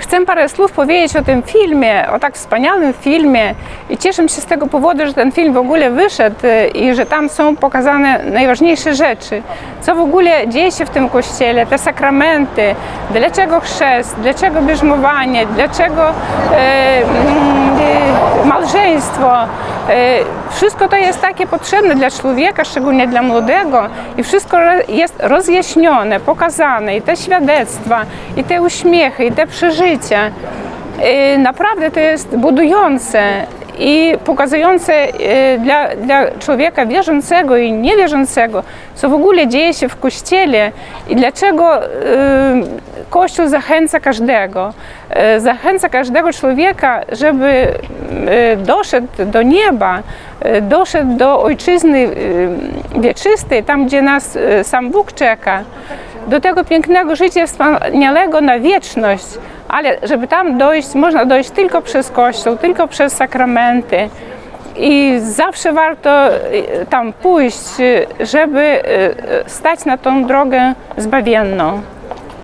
Chcę parę słów powiedzieć o tym filmie, o tak wspaniałym filmie i cieszę się z tego powodu, że ten film w ogóle wyszedł y, i że tam są pokazane najważniejsze rzeczy. Co w ogóle dzieje się w tym kościele, te sakramenty, dlaczego chrzest, dlaczego bierzmowanie, dlaczego e, e, małżeństwo. E, wszystko to jest takie potrzebne dla człowieka, szczególnie dla młodego i wszystko jest rozjaśnione, pokazane i te świadectwa, i te uśmiechy, i te przeżycia. E, Naprawdę to jest budujące i pokazujące e, dla, dla człowieka wierzącego i niewierzącego, co w ogóle dzieje się w Kościele i dlaczego e, Kościół zachęca każdego. E, Zachęca każdego człowieka, żeby doszedł do nieba, doszedł do ojczyzny wieczystej, tam gdzie nas sam Bóg czeka, do tego pięknego życia wspaniałego na wieczność. Ale żeby tam dojść, można dojść tylko przez Kościół, tylko przez sakramenty. I zawsze warto y, tam pójść, y, żeby y, stać na tą drogę zbawienną.